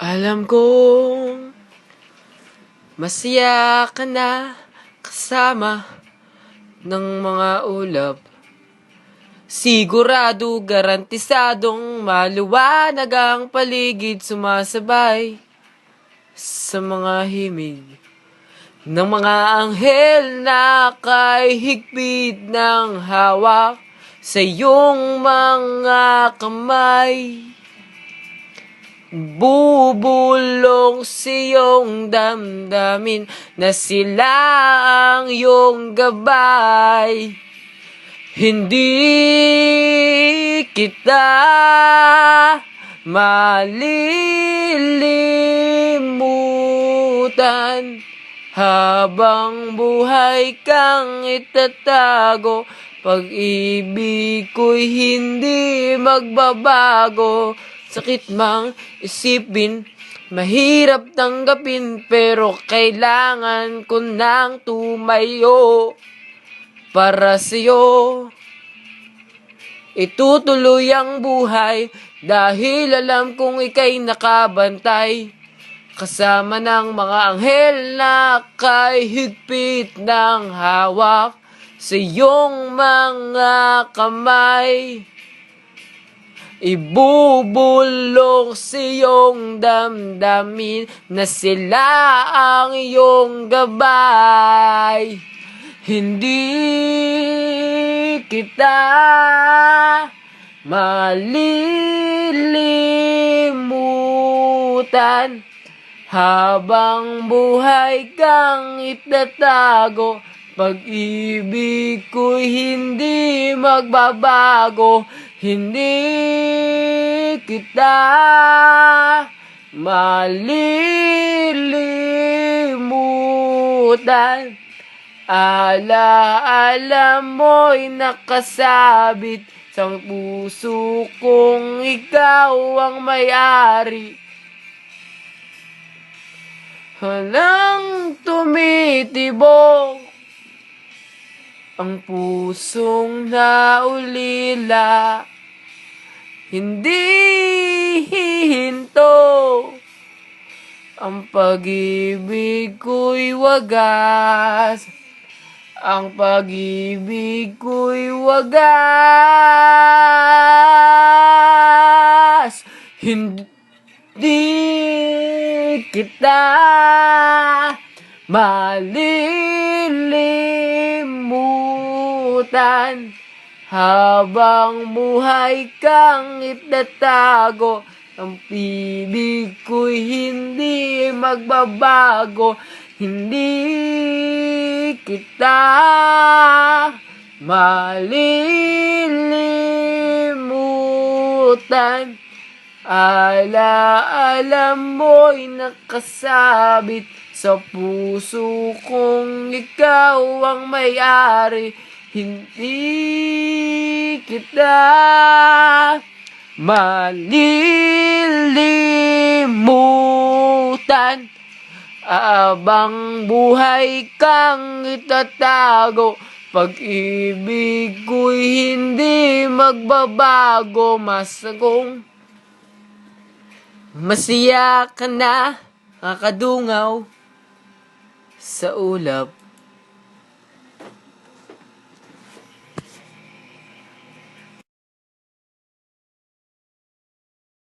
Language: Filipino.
Alam kong masaya ka na kasama ng mga ulap. Sigurado, garantisadong maluwanag ang paligid sumasabay sa mga himig ng mga anghel na kay higpit ng hawak sa iyong mga kamay. Bubulong sa iyong damdamin na sila ang iyong gabay. Hindi kita malilimutan habang buhay kang itatago. Pag-ibig ko'y hindi magbabago. Sakit mang isipin, mahirap tanggapin, pero kailangan ko nang tumayo para sa'yo. Itutuloy ang buhay dahil alam kong ikay nakabantay. Kasama ng mga anghel na kay higpit ng hawak sa iyong mga kamay. Ibubulong sa iyong damdamin na sila ang iyong gabay. Hindi kita malilimutan habang buhay kang itatago. Pag-ibig ko'y hindi magbabago, hindi kita malilimutan. Ala-ala mo'y nakasabit sa puso kong ikaw ang may-ari. Walang tumitibok ang pusong naulila. Hindi hihinto ang pag-ibig ko'y wagas. Ang pag-ibig ko'y wagas. Hindi kita malilimutan habang buhay kang itatago. Ang pibig ko'y hindi magbabago. Hindi kita malilimutan. Ala-ala mo'y nakasabit sa puso kong ikaw ang may-ari. Hindi kita malilimutan. Abang buhay kang itatago. Pag-ibig ko'y hindi magbabago. Masagong masaya ka na, kakadungaw sa ulap.